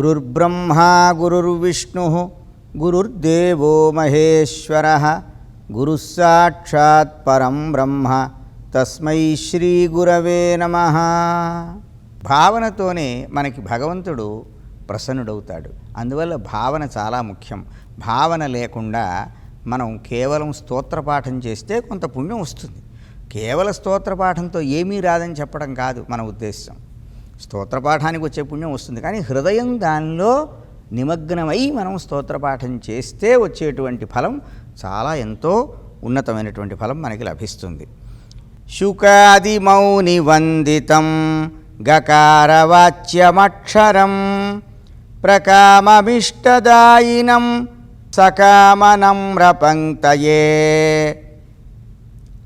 గురుర్బ్రహ్మా గురుర్విష్ణు గురుర్దేవో మహేశ్వర. గురుసాక్షాత్ పరం బ్రహ్మ. తస్మై శ్రీ గురవే నమ. భావనతోనే మనకి భగవంతుడు ప్రసన్నుడవుతాడు. అందువల్ల భావన చాలా ముఖ్యం. భావన లేకుండా మనం కేవలం స్తోత్రపాఠం చేస్తే కొంత పుణ్యం వస్తుంది. కేవల స్తోత్రపాఠంతో ఏమీ రాదని చెప్పడం కాదు మన ఉద్దేశం. స్తోత్రపాఠానికి వచ్చే పుణ్యం వస్తుంది. కానీ హృదయం దానిలో నిమగ్నమై మనం స్తోత్రపాఠం చేస్తే వచ్చేటువంటి ఫలం చాలా ఎంతో ఉన్నతమైనటువంటి ఫలం మనకి లభిస్తుంది. శుకాదిమౌని వందితం గకారవాచ్యమక్షరం ప్రకామమిష్టదాయినం సకామనమ్రపంక్తయే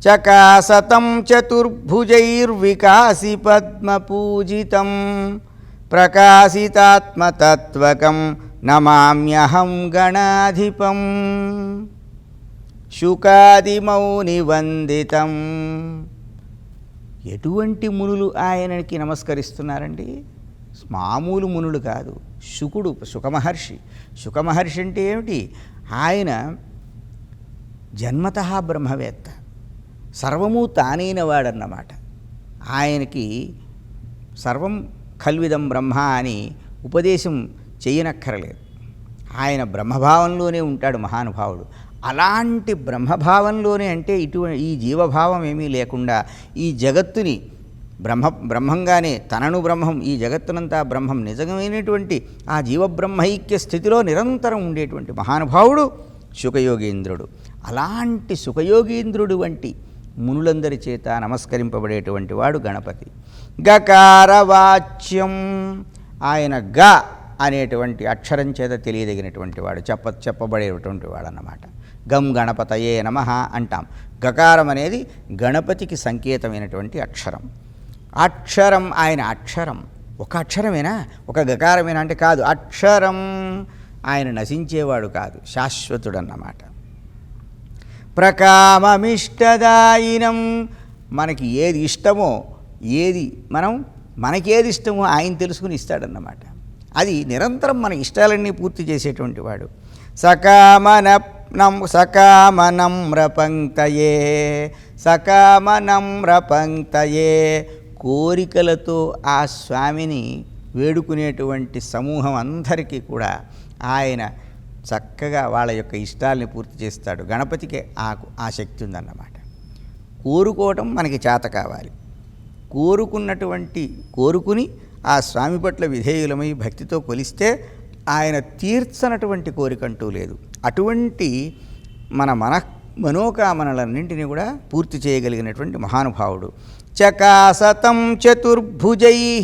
చకాసతం చతుర్భుజైర్వికాసి పద్మపూజితం ప్రకాశితాత్మతత్వకం నమామ్యహం గణాధిపం శుకాదిమౌని వందితం ఎటువంటి మునులు ఆయనకి నమస్కరిస్తున్నారండి? మామూలు మునులు కాదు శుకుడు శుకమహర్షి. శుకమహర్షి అంటే ఏమిటి? ఆయన జన్మత బ్రహ్మవేత్త. సర్వము తానైన వాడన్నమాట ఆయనకి సర్వం కల్విదం బ్రహ్మ అని ఉపదేశం చేయనక్కరలేదు. ఆయన బ్రహ్మభావంలోనే ఉంటాడు మహానుభావుడు. అలాంటి బ్రహ్మభావంలోనే అంటే ఇటువంటి ఈ జీవభావం ఏమీ లేకుండా ఈ జగత్తుని బ్రహ్మ బ్రహ్మంగానే తనను బ్రహ్మం ఈ జగత్తునంతా బ్రహ్మం నిజమైనటువంటి ఆ జీవబ్రహ్మైక్య స్థితిలో నిరంతరం ఉండేటువంటి మహానుభావుడు సుఖయోగీంద్రుడు. అలాంటి సుఖయోగీంద్రుడు వంటి మునులందరి చేత నమస్కరింపబడేటువంటి వాడు గణపతి. గకారవాచ్యం. ఆయన గ అనేటువంటి అక్షరం చేత తెలియదగినటువంటి వాడు చెప్ప చెప్పబడేటువంటి వాడు అన్నమాట గం గణపతయే నమ అంటాం. గకారం అనేది గణపతికి సంకేతమైనటువంటి అక్షరం. అక్షరం ఆయన అక్షరం. ఒక అక్షరమేనా? ఒక గకారమేనా? అంటే కాదు అక్షరం. ఆయన నశించేవాడు కాదు శాశ్వతుడు అన్నమాట ప్రకామమిష్టదాయినం. మనకి ఏది ఇష్టమో ఏది మనం మనకేది ఇష్టమో ఆయన తెలుసుకుని ఇస్తాడన్నమాట. అది నిరంతరం మన ఇష్టాలన్నీ పూర్తి చేసేటువంటి వాడు. సకామనం సకామనమ్రపంక్తయే సకామనమ్రపంక్తయే కోరికలతో ఆ స్వామిని వేడుకునేటువంటి సమూహం అందరికీ కూడా ఆయన చక్కగా వాళ్ళ యొక్క ఇష్టాలని పూర్తి చేస్తాడు. గణపతికి ఆ ఆ శక్తి ఉందన్నమాట. కోరుకోవటం మనకి చేత కావాలి. కోరుకున్నటువంటి కోరుకుని ఆ స్వామి పట్ల విధేయులమై భక్తితో కొలిస్తే ఆయన తీర్చనటువంటి కోరికంటూ లేదు. అటువంటి మన మన మనోకామనలన్నింటినీ కూడా పూర్తి చేయగలిగినటువంటి మహానుభావుడు. చకాసతం చతుర్భుజై.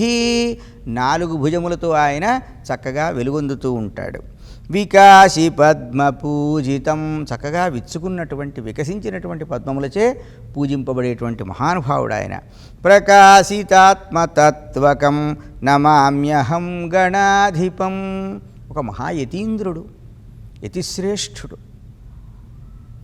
నాలుగు భుజములతో ఆయన చక్కగా వెలుగొందుతూ ఉంటాడు. వికాసి పద్మ పూజితం చక్కగా విచ్చుకున్నటువంటి వికసించినటువంటి పద్మములచే పూజింపబడేటువంటి మహానుభావుడు ఆయన ప్రకాశితాత్మతత్వకం నమామ్యహం గణాధిపం. ఒక మహాయతీంద్రుడు యతిశ్రేష్ఠుడు.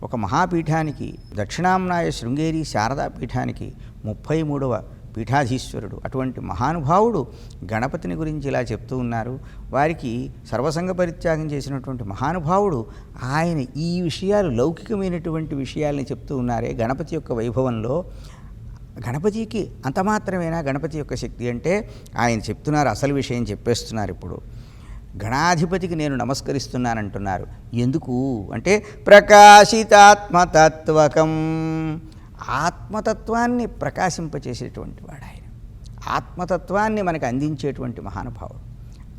ఒక మహాపీఠానికి దక్షిణాంనాయ శృంగేరి శారదా పీఠానికి ముప్పై మూడవ పీఠాధీశ్వరుడు. అటువంటి మహానుభావుడు గణపతిని గురించి ఇలా చెప్తూ ఉన్నారు. వారికి సర్వసంగ పరిత్యాగం చేసినటువంటి మహానుభావుడు ఆయన ఈ విషయాలు లౌకికమైనటువంటి విషయాల్ని చెప్తూ ఉన్నారే. గణపతి యొక్క వైభవంలో గణపతికి అంత మాత్రమేనా గణపతి యొక్క శక్తి అంటే? ఆయన చెప్తున్నారు అసలు విషయం చెప్పేస్తున్నారు ఇప్పుడు. గణాధిపతికి నేను నమస్కరిస్తున్నానంటున్నారు. ఎందుకు? అంటే ప్రకాశితాత్మతత్వకం. ఆత్మతత్వాన్ని ప్రకాశింపచేసేటువంటి వాడు ఆయన. ఆత్మతత్వాన్ని మనకు అందించేటువంటి మహానుభావుడు.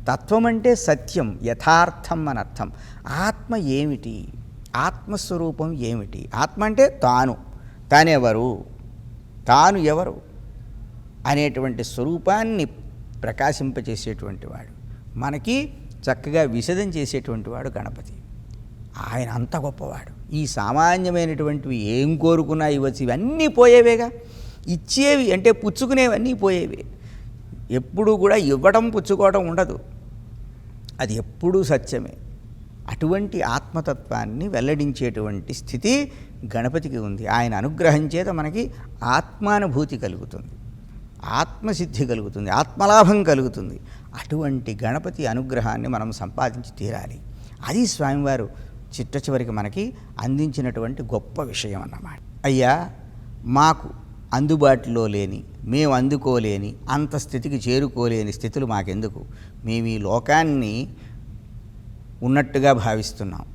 తత్వం అంటే సత్యం యథార్థం అని అర్థం. ఆత్మ ఏమిటి? ఆత్మస్వరూపం ఏమిటి? ఆత్మ అంటే తాను. తానెవరు? తాను ఎవరు? అనేటువంటి స్వరూపాన్ని ప్రకాశింపచేసేటువంటి వాడు. మనకి చక్కగా విషదం చేసేటువంటి వాడు గణపతి. ఆయన అంత గొప్పవాడు. ఈ సామాన్యమైనటువంటివి ఏం కోరుకున్నా ఇవ్వచ్చు ఇవన్నీ పోయేవేగా? ఇచ్చేవి అంటే పుచ్చుకునేవన్నీ పోయేవి. ఎప్పుడూ కూడా ఇవ్వడం పుచ్చుకోవడం ఉండదు. అది ఎప్పుడూ సత్యమే. అటువంటి ఆత్మతత్వాన్ని వెల్లడించేటువంటి స్థితి గణపతికి ఉంది. ఆయన అనుగ్రహం చేత మనకి ఆత్మానుభూతి కలుగుతుంది. ఆత్మసిద్ధి కలుగుతుంది. ఆత్మలాభం కలుగుతుంది. అటువంటి గణపతి అనుగ్రహాన్ని మనం సంపాదించి తీరాలి. అది స్వామివారు చిట్ట చివరికి మనకి అందించినటువంటి గొప్ప విషయం అన్నమాట. అయ్యా మాకు అందుబాటులో లేని మేము అందుకోలేని అంత స్థితికి చేరుకోలేని స్థితులు మాకెందుకు? మేము ఈ లోకాన్ని ఉన్నట్టుగా భావిస్తున్నాం.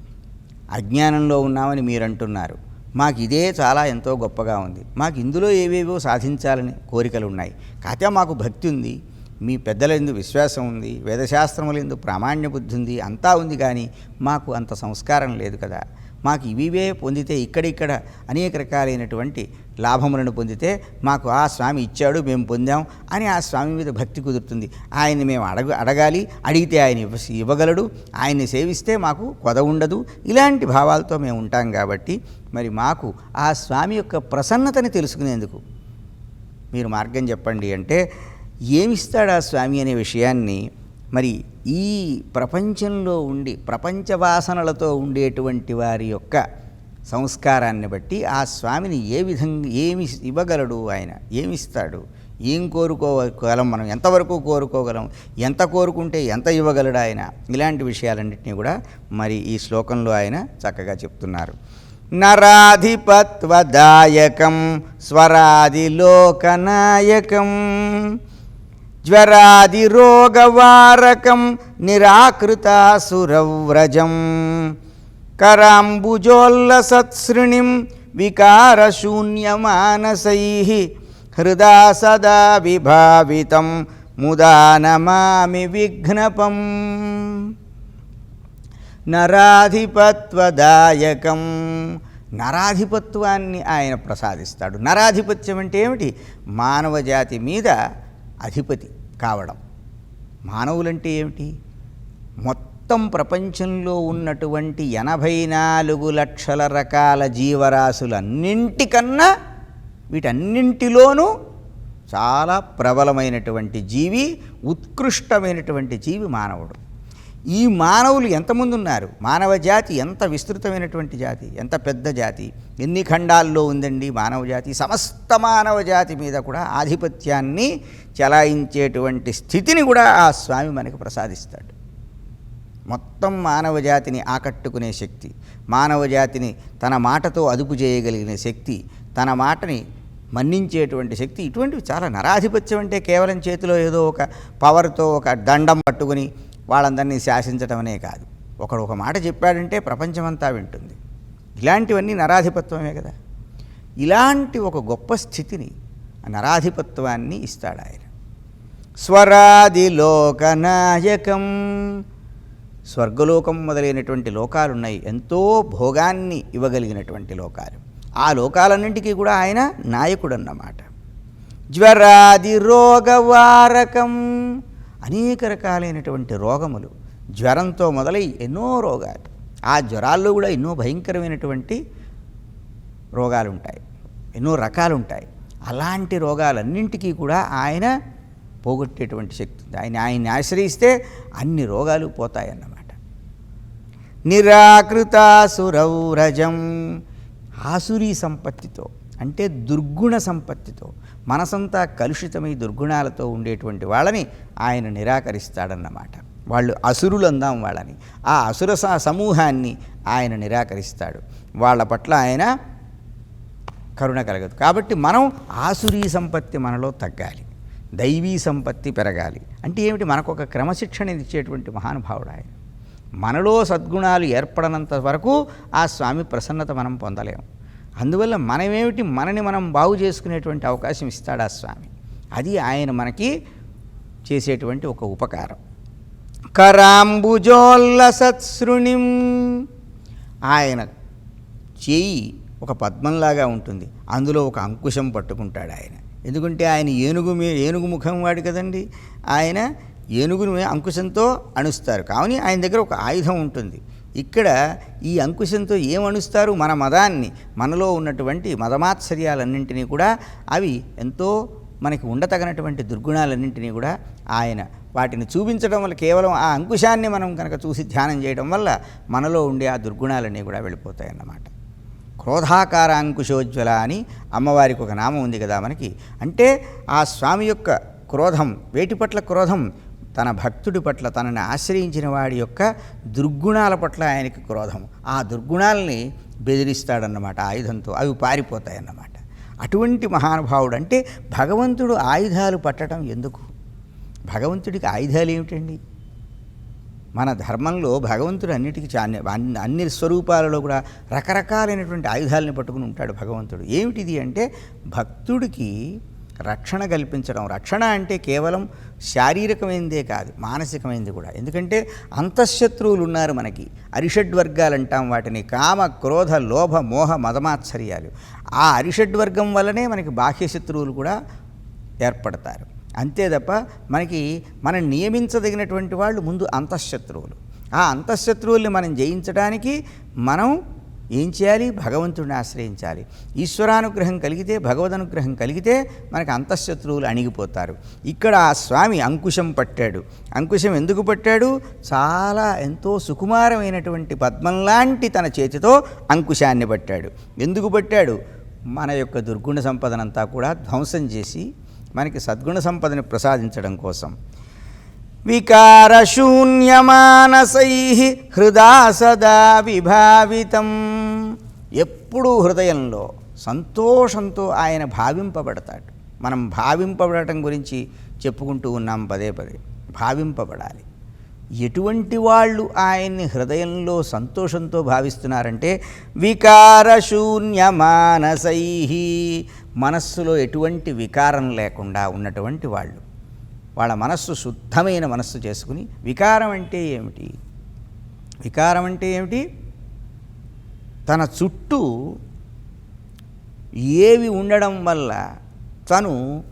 అజ్ఞానంలో ఉన్నామని మీరు అంటున్నారు మాకు ఇదే చాలా ఎంతో గొప్పగా ఉంది. మాకు ఇందులో ఏవేవో సాధించాలని కోరికలు ఉన్నాయి కాకపోతే మాకు భక్తి ఉంది. మీ పెద్దల ఎందు విశ్వాసం ఉంది వేదశాస్త్రములందు ప్రామాణ్య బుద్ధి ఉంది అంతా ఉంది కానీ మాకు అంత సంస్కారం లేదు కదా. మాకు ఇవివే పొందితే ఇక్కడిక్కడ అనేక రకాలైనటువంటి లాభములను పొందితే మాకు ఆ స్వామి ఇచ్చాడు మేము పొందాం అని ఆ స్వామి మీద భక్తి కుదురుతుంది. ఆయన్ని మేము అడగ అడగాలి అడిగితే ఆయన ఇవ్వ ఇవ్వగలడు ఆయన్ని సేవిస్తే మాకు కొద ఉండదు. ఇలాంటి భావాలతో మేము ఉంటాం కాబట్టి మరి మాకు ఆ స్వామి యొక్క ప్రసన్నతని తెలుసుకునేందుకు మీరు మార్గం చెప్పండి అంటే ఏమిస్తాడు ఆ స్వామి అనే విషయాన్ని మరి ఈ ప్రపంచంలో ఉండి ప్రపంచ వాసనలతో ఉండేటువంటి వారి యొక్క సంస్కారాన్ని బట్టి ఆ స్వామిని ఏ విధంగా ఏమి ఇవ్వగలడు ఆయన? ఏమిస్తాడు? ఏం కోరుకోగలం మనం? ఎంతవరకు కోరుకోగలం? ఎంత కోరుకుంటే ఎంత ఇవ్వగలడు ఆయన? ఇలాంటి విషయాలన్నింటినీ కూడా మరి ఈ శ్లోకంలో ఆయన చక్కగా చెప్తున్నారు. నరాధిపత్వదాయకం స్వరాధిలోకనాయకం జ్వరాదిరోగవారకం నిరాకృతాసురవ్రజం. కరాంబుజోల్లసత్సృణిం వికారశూన్యమానసై. హృదా సదా విభావితం ముదా నమామి విఘ్నపం. నరాధిపత్వదాయకం. నరాధిపత్వాన్ని ఆయన ప్రసాదిస్తాడు. నరాధిపత్యం అంటే ఏమిటి? మానవ జాతి మీద అధిపతి కావడం. మానవులంటే ఏమిటి? మొత్తం ప్రపంచంలో ఉన్నటువంటి ఎనభై నాలుగు లక్షల రకాల జీవరాశులన్నింటికన్నా వీటన్నింటిలోనూ చాలా ప్రబలమైనటువంటి జీవి ఉత్కృష్టమైనటువంటి జీవి మానవుడు. ఈ మానవులు ఎంతమంది ఉన్నారు మానవ జాతి ఎంత విస్తృతమైనటువంటి జాతి ఎంత పెద్ద జాతి? ఎన్ని ఖండాల్లో ఉందండి మానవ జాతి? సమస్త మానవ జాతి మీద కూడా ఆధిపత్యాన్ని చలాయించేటువంటి స్థితిని కూడా ఆ స్వామి మనకు ప్రసాదిస్తాడు. మొత్తం మానవ జాతిని ఆకట్టుకునే శక్తి మానవ జాతిని తన మాటతో అదుపు చేయగలిగిన శక్తి తన మాటని మన్నించేటువంటి శక్తి ఇటువంటివి చాలా నరాధిపత్యం అంటే కేవలం చేతిలో ఏదో ఒక పవర్తో ఒక దండం పట్టుకుని వాళ్ళందరినీ శాసించడం అనే కాదు. ఒకడు ఒక మాట చెప్పాడంటే ప్రపంచమంతా వింటుంది. ఇలాంటివన్నీ నరాధిపత్వమే కదా. ఇలాంటి ఒక గొప్ప స్థితిని నరాధిపత్వాన్ని ఇస్తాడు ఆయన. స్వరాదిలోకనాయకం స్వర్గలోకం మొదలైనటువంటి లోకాలు ఉన్నాయి ఎంతో భోగాన్ని ఇవ్వగలిగినటువంటి లోకాలు. ఆ లోకాలన్నింటికీ కూడా ఆయన నాయకుడు అన్నమాట జ్వరాది రోగవారకం. అనేక రకాలైనటువంటి రోగములు. జ్వరంతో మొదలై ఎన్నో రోగాలు. ఆ జ్వరాల్లో కూడా ఎన్నో భయంకరమైనటువంటి రోగాలు ఉంటాయి ఎన్నో రకాలు ఉంటాయి అలాంటి రోగాలన్నింటికీ కూడా ఆయన పోగొట్టేటువంటి శక్తి ఉంది. ఆయన ఆయన్ని ఆశ్రయిస్తే అన్ని రోగాలు పోతాయన్నమాట. నిరాకృతాసురౌరజం ఆసురీ సంపత్తితో అంటే దుర్గుణ సంపత్తితో మనసంతా కలుషితమై దుర్గుణాలతో ఉండేటువంటి వాళ్ళని ఆయన నిరాకరిస్తాడన్నమాట. వాళ్ళు అసురులు అందాం వాళ్ళని. ఆ అసుర సమూహాన్ని ఆయన నిరాకరిస్తాడు. వాళ్ళ పట్ల ఆయన కరుణ కలగదు. కాబట్టి మనం ఆసురీ సంపత్తి మనలో తగ్గాలి. దైవీ సంపత్తి పెరగాలి. అంటే ఏమిటి? మనకు ఒక క్రమశిక్షణ ఇచ్చేటువంటి మహానుభావుడు ఆయన. మనలో సద్గుణాలు ఏర్పడనంత వరకు ఆ స్వామి ప్రసన్నత మనం పొందలేము అందువల్ల మనమేమిటి? మనని మనం బాగు చేసుకునేటువంటి అవకాశం ఇస్తాడు ఆ స్వామి? అది ఆయన మనకి చేసేటువంటి ఒక ఉపకారం. కరాంబుజోల్ల సత్సృణిం. ఆయన చేయి ఒక పద్మంలాగా ఉంటుంది. అందులో ఒక అంకుశం పట్టుకుంటాడు ఆయన. ఎందుకంటే ఆయన ఏనుగు మీ ఏనుగు ముఖం వాడు కదండి. ఆయన ఏనుగును అంకుశంతో అణుస్తారు. కావుని ఆయన దగ్గర ఒక ఆయుధం ఉంటుంది. ఇక్కడ ఈ అంకుశంతో ఏమణుస్తారు మన మదాన్ని? మనలో ఉన్నటువంటి మదమాత్సర్యాలన్నింటినీ కూడా అవి ఎంతో మనకి ఉండతగినటువంటి దుర్గుణాలన్నింటినీ కూడా ఆయన వాటిని చూపించడం వల్ల కేవలం ఆ అంకుశాన్ని మనం కనుక చూసి ధ్యానం చేయడం వల్ల మనలో ఉండే ఆ దుర్గుణాలన్నీ కూడా వెళ్ళిపోతాయన్నమాట. క్రోధాకార అంకుశోజ్వల అని అమ్మవారికి ఒక నామం ఉంది కదా మనకి. అంటే ఆ స్వామి యొక్క క్రోధం వేటి పట్ల క్రోధం తన భక్తుడి పట్ల తనని ఆశ్రయించిన వాడి యొక్క దుర్గుణాల పట్ల ఆయనకి క్రోధం ఆ దుర్గుణాలని బెదిరిస్తాడన్నమాట ఆయుధంతో. అవి పారిపోతాయన్నమాట. అటువంటి మహానుభావుడు అంటే భగవంతుడు ఆయుధాలు పట్టడం ఎందుకు? భగవంతుడికి ఆయుధాలు ఏమిటండి? మన ధర్మంలో భగవంతుడు అన్నిటికీ అన్ని అన్ని- అన్ని స్వరూపాలలో కూడా రకరకాలైనటువంటి ఆయుధాలని పట్టుకుని ఉంటాడు భగవంతుడు. ఏమిటిది అంటే భక్తుడికి రక్షణ కల్పించడం. రక్షణ అంటే కేవలం శారీరకమైనదే కాదు మానసికమైనది కూడా. ఎందుకంటే అంతఃశత్రువులు ఉన్నారు మనకి. అరిషడ్వర్గాలు అంటాం వాటిని. కామ క్రోధ లోభ మోహ మదమాత్సర్యాలు. ఆ అరిషడ్వర్గం వల్లనే మనకి బాహ్య శత్రువులు కూడా ఏర్పడతారు. అంతే తప్ప మనకి మనం నియమించదగినటువంటి వాళ్ళు ముందు అంతఃశత్రువులు. ఆ అంతఃశత్రువుల్ని మనం జయించడానికి మనం ఏం చేయాలి? భగవంతుడిని ఆశ్రయించాలి. ఈశ్వరానుగ్రహం కలిగితే భగవదనుగ్రహం కలిగితే మనకు అంతఃశత్రువులు అణిగిపోతారు. ఇక్కడ ఆ స్వామి అంకుశం పట్టాడు. అంకుశం ఎందుకు పట్టాడు? చాలా ఎంతో సుకుమారమైనటువంటి పద్మంలాంటి తన చేతితో అంకుశాన్ని పట్టాడు. ఎందుకు పట్టాడు? మన యొక్క దుర్గుణ సంపదనంతా కూడా ధ్వంసం చేసి మనకి సద్గుణ సంపదని ప్రసాదించడం కోసం. వికారశూన్యమానసై హృదా సదా విభావితం. ఎప్పుడూ హృదయంలో సంతోషంతో ఆయన భావింపబడతాడు. మనం భావింపబడటం గురించి చెప్పుకుంటూ ఉన్నాం పదే పదే. భావింపబడాలి. ఎటువంటి వాళ్ళు ఆయన్ని హృదయంలో సంతోషంతో భావిస్తున్నారంటే వికారశూన్యమానసై. మనస్సులో ఎటువంటి వికారం లేకుండా ఉన్నటువంటి వాళ్ళు. వాళ్ళ మనస్సు శుద్ధమైన మనస్సు చేసుకుని వికారం అంటే ఏమిటి? వికారం అంటే ఏమిటి? తన చుట్టూ ఏవి ఉండడం వల్ల తను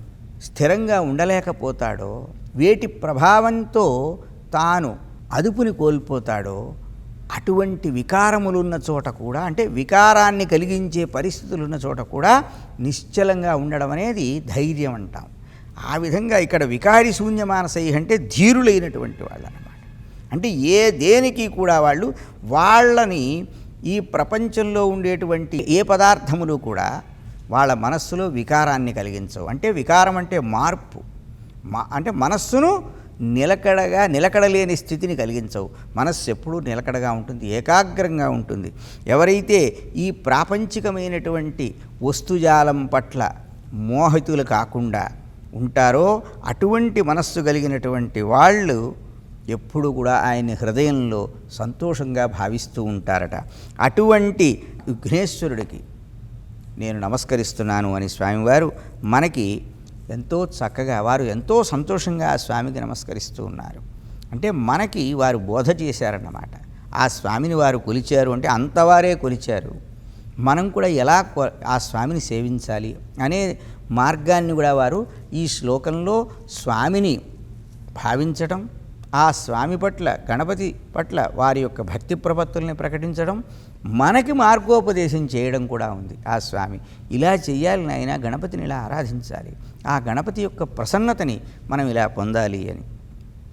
స్థిరంగా ఉండలేకపోతాడో వేటి ప్రభావంతో తాను అదుపుని కోల్పోతాడో అటువంటి వికారములున్న చోట కూడా అంటే వికారాన్ని కలిగించే పరిస్థితులు ఉన్న చోట కూడా నిశ్చలంగా ఉండడం అనేది ధైర్యం అంటాం. ఆ విధంగా ఇక్కడ వికారి శూన్య మానసై అంటే ధీరులైనటువంటి వాళ్ళు అన్నమాట అంటే ఏ దేనికి కూడా వాళ్ళు వాళ్ళని ఈ ప్రపంచంలో ఉండేటువంటి ఏ పదార్థములు కూడా వాళ్ళ మనస్సులో వికారాన్ని కలిగించవు. అంటే వికారం అంటే మార్పు. మా అంటే మనస్సును నిలకడగా నిలకడలేని స్థితిని కలిగించవు. మనస్సు ఎప్పుడూ నిలకడగా ఉంటుంది ఏకాగ్రంగా ఉంటుంది. ఎవరైతే ఈ ప్రాపంచికమైనటువంటి వస్తుజాలం పట్ల మోహితులు కాకుండా ఉంటారో అటువంటి మనస్సు కలిగినటువంటి వాళ్ళు ఎప్పుడు కూడా ఆయన హృదయంలో సంతోషంగా భావిస్తూ ఉంటారట. అటువంటి విఘ్నేశ్వరుడికి నేను నమస్కరిస్తున్నాను అని స్వామివారు మనకి ఎంతో చక్కగా వారు ఎంతో సంతోషంగా ఆ స్వామికి నమస్కరిస్తూ ఉన్నారు. అంటే మనకి వారు బోధ చేశారన్నమాట. ఆ స్వామిని వారు కొలిచారు అంటే అంతవారే కొలిచారు. మనం కూడా ఎలా ఆ స్వామిని సేవించాలి అనే మార్గాన్ని కూడా వారు ఈ శ్లోకంలో స్వామిని భావించటం ఆ స్వామి పట్ల గణపతి పట్ల వారి యొక్క భక్తి ప్రపత్తుల్ని ప్రకటించడం మనకి మార్గోపదేశం చేయడం కూడా ఉంది. ఆ స్వామి ఇలా చేయాలి నాయన గణపతిని ఇలా ఆరాధించాలి. ఆ గణపతి యొక్క ప్రసన్నతని మనం ఇలా పొందాలి అని.